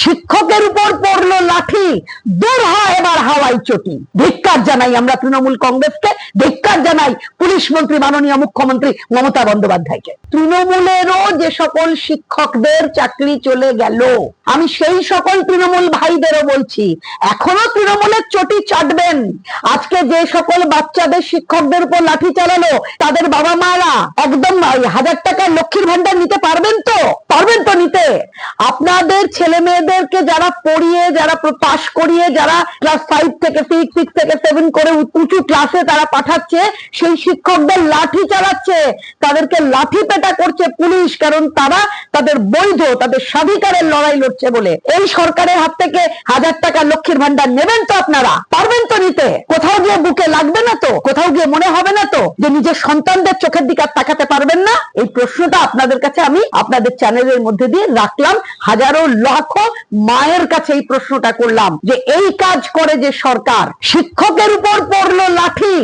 শিক্ষকের উপর পড়ল লাঠি দূর হয় এবার হাওয়াই চটি। ধিক্কার জানাই আমরা তৃণমূল কংগ্রেসকে, ধিক্কার জানাই পুলিশ মন্ত্রী, মাননীয় মুখ্যমন্ত্রী মমতা বন্দ্যোপাধ্যায়কে। তৃণমূলেরও যে সকল শিক্ষকদের চাকরি চলে গেল, আমি সেই সকল তৃণমূল ভাইদেরও বলছি, এখনও তৃণমূলের চটি চাটবেন। আজকে যে সকল বাচ্চাদের, শিক্ষকদের উপর লাঠি চালালো, তাদের বাবা মারা, একদম হাজার টাকা লক্ষ্মীর ভান্ডার নিতে পারবেন তো? পারবেন তো নিতে? আপনাদের ছেলে মেয়েদেরকে যারা পড়িয়ে, যারা পাশ করিয়ে, যারা ক্লাস ফাইভ থেকে সিক্স সিক্স থেকে সেভেন করে উঁচু ক্লাসে তারা পাঠাচ্ছে, সেই শিক্ষকদের লাঠি চালাচ্ছে, তাদেরকে লাঠি পেটা করছে পুলিশ, কারণ তারা তাদের বৈধ, তাদের স্বাধিকারের লড়াই লড়ছে বলে। এই সরকারের হাত থেকে হাজার টাকা লক্ষ্মীর ভান্ডার নেবেন তো আপনারা? পারবেন তো নিতে? কোথাও গিয়ে বুকে লাগবে না তো? কোথাও গিয়ে মনে হবে না তো? যে নিজের সন্তানদের চোখের দিকে আর তাকাতে পারবেন না? এই প্রশ্নটা আপনাদের কাছে আমি আপনাদের চ্যানেলের মধ্যে দিয়ে রাখলাম। হাজারো লাখো মায়ের কাছে এই প্রশ্নটা করলাম যে এই কাজ করে যে সরকার শিক্ষকের উপর পড়ল লাঠি,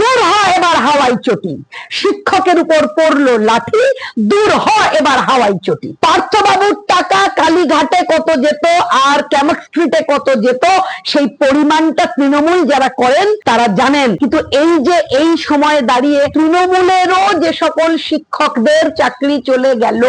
দূর হয় এবার হাওয়াই চটি। শিক্ষকের উপর পড়ল লাঠি, দূর হয় এবার হাওয়াই চটি। পার্থবাবুর টাকা কালীঘাটে কত যেত আর ক্যামক স্ট্রিটে কত যেত, সেই পরিমাণটা তৃণমূল যারা করেন তারা জানেন। কিন্তু এই যে এই সময়ে দাঁড়িয়ে তৃণমূলেরও যে সকল শিক্ষকদের চাকরি চলে গেল,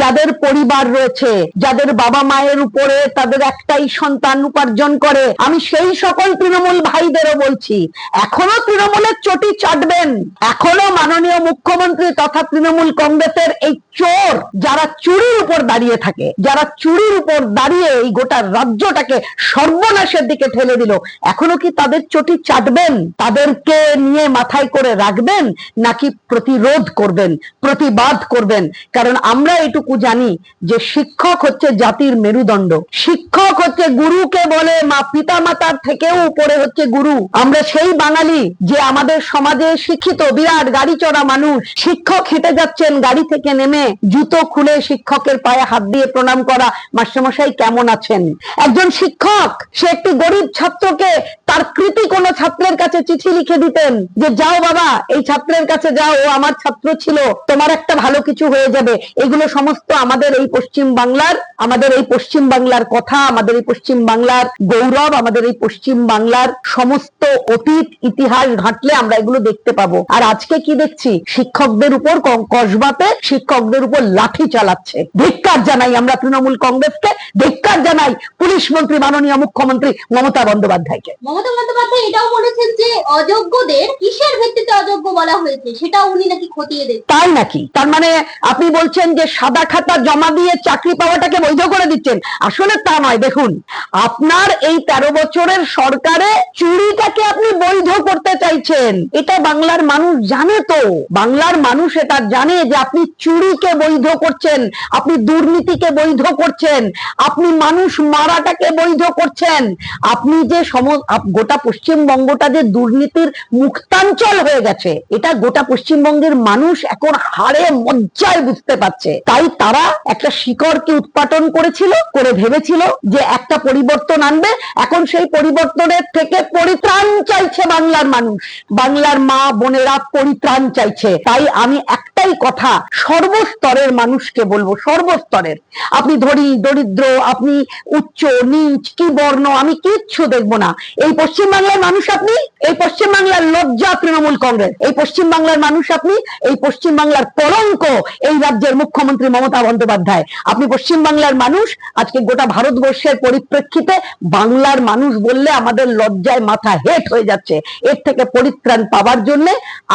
যাদের পরিবার রয়েছে, যাদের বাবা মায়ের উপরে তাদের একটাই সন্তান উপার্জন করে, আমি সেই সকল তৃণমূল ভাইদেরও বলছি। এখনও তৃণমূলের চটি চাটবেন। এখনও মাননীয় মুখ্যমন্ত্রী তথা তৃণমূল কংগ্রেসের এই চোর যারা চুরির উপর দাঁড়িয়ে থাকে, যারা চুরির উপর দাঁড়িয়ে এই গোটা রাজ্যটাকে সর্বনাশের দিকে ঠেলে দিল, এখনও কি তাদের চটি চাটবেন? তাদেরকে নিয়ে মাথায় করে রাখবেন নাকি প্রতিরোধ করবেন, প্রতিবাদ করবেন? কারণ আমরা এটুকু জানি যে শিক্ষক হচ্ছে জাতির মেরুদণ্ড। শিক্ষক হচ্ছে গুরুকে বলে মা পিতা মাতার থেকেও উপরে হচ্ছে গুরু। আমরা সেই বাঙালি যে আমাদের সমাজে শিক্ষিত, বিরাট, গাড়ি চড়া মানুষ, শিক্ষক হেঁটে যাচ্ছেন, গাড়ি থেকে নেমে জুতো খুলে শিক্ষকের পায়ে হাত দিয়ে প্রণাম করা। মাস্টারমশাই কেমন আছেন? একজন শিক্ষক, সে একটি গরিব ছাত্রকে তার কৃতি কোনো ছাত্রের কাছে চিঠি লিখে দিতেন যে, যাও বাবা, এই ছাত্রের কাছে যাও, ও আমার ছাত্র ছিল, তোমার একটা ভালো কিছু হয়ে যাবে। এগুলো সমস্ত আমাদের এই পশ্চিম বাংলার, আমাদের এই পশ্চিম বাংলার কথা, আমাদের এই পশ্চিম বাংলার গৌরব, আমাদের এই পশ্চিম বাংলার সমস্ত অতীত, ইতিহাস ঘাটলে আমরা এগুলো দেখতে পাবো। আর আজকে কি দেখছি? শিক্ষকদের উপর কসবাতে শিক্ষকদের উপর লাঠি চালাচ্ছে। ধিক্কার জানাই আমরা তৃণমূল কংগ্রেসকে, ধিক্কার জানাই পুলিশ মন্ত্রী, মাননীয় মুখ্যমন্ত্রী মমতা বন্দ্যোপাধ্যায়কে। মমতা বন্দ্যোপাধ্যায় এটাও বলেছেন যে অযোগ্যদের কিসের ভিত্তিতে অযোগ্য বলা হয়েছে? সেটাও উনি নাকি খতিয়ে দেখছেন। তাই নাকি? তার মানে আপনি বলছেন যে সাদা খাতা জমা দিয়ে চাকরি পাওয়াটাকে বৈধ করে দিচ্ছেন। আসলে তা নয়। দেখুন, আপনার এই তেরো বছরের সরকারে চুরিটাকে আপনি বৈধ করতে চাইছেন। এটা বাংলার মানুষ জানে তো। বাংলার মানুষ এটা জানে যে আপনি চুরিকে বৈধ করছেন, আপনি দুর্নীতিকে বৈধ করছেন, আপনি মানুষ মারাটাকে বৈধ করছেন। আপনি যে সম গোটা পশ্চিমবঙ্গটা যে দুর্নীতির মুক্তাঞ্চল হয়ে গেছে। এটা গোটা পশ্চিমবঙ্গের মানুষ এখন হারে মজ্জায় বুঝতে পারছে। তাই তারা একটা শিকড়কে উৎপাটন করেছিল, করে ভেবেছিল যে একটা পরিবর্তন আনবে। এখন সেই পরিবর্তনের থেকে পরিত্রাণ চাইছে বাংলার মানুষ। বাংলার মা বোনেরা পরিত্রাণ চাইছে। তাই আমি একটাই কথা। সর্বস্তরের মানুষকে বলব, সর্বস্তরের। আপনি ধরি দরিদ্র, আপনি উচ্চ, নিচ, কি বর্ণ, আমি কিচ্ছু দেখব না। এই পশ্চিম বাংলার মানুষ আপনি, এই পশ্চিম বাংলার লজ্জা তৃণমূল কংগ্রেস। এই পশ্চিম বাংলার মানুষ আপনি, এই পশ্চিম বাংলার কলঙ্ক এই রাজ্যের মুখ্যমন্ত্রী মমতা বন্দ্যোপাধ্যায়। আপনি পশ্চিম বাংলার মানুষ, আজকে গোটা ভারতবর্ষের পরিপ্রেক্ষিতে বাংলার মানুষ বললে আমাদের লজ্জায় মাথা হেট হয়ে যাচ্ছে। এর থেকে পরিত্রাণ পাওয়ার জন্য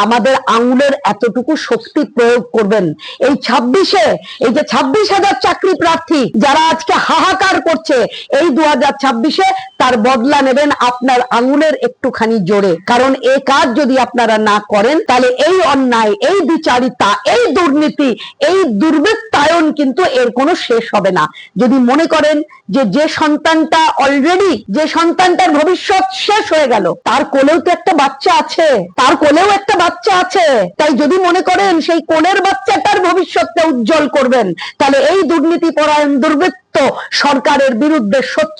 আমাদের আঙুলের এতটুকু শক্তি প্রয়োগ করবেন। এই ছাব্বিশে, এই যে ছাব্বিশ হাজার চাকরি প্রার্থী যারা আজকে হাহাকার করছে, এই দু হাজার ছাব্বিশে তার বদলা নেবেন আপনার আঙুলের একটুখানি জোরে। কারণ এই কাজ যদি আপনারা না করেন, তাহলে এই অন্যায়, এই বিচারিতা, এই দুর্নীতি, এই দুর্বৃত্তায়ন কিন্তু এর কোনো শেষ হবে না। যদি মনে করেন যে যে সন্তানটা অলরেডি যে সন্তানটার ভবিষ্যৎ শেষ হয়ে গেল, তার কোলেও তো একটা বাচ্চা আছে, তার কোলেও একটা বাচ্চা আছে। তাই যদি মনে করেন সেই কোলের বাচ্চাটার ভবিষ্যৎটা উজ্জ্বল করবেন, তাহলে এই দুর্নীতি পরায়ণ দুর্বৃত্ত সরকারের বিরুদ্ধে সোচ্চার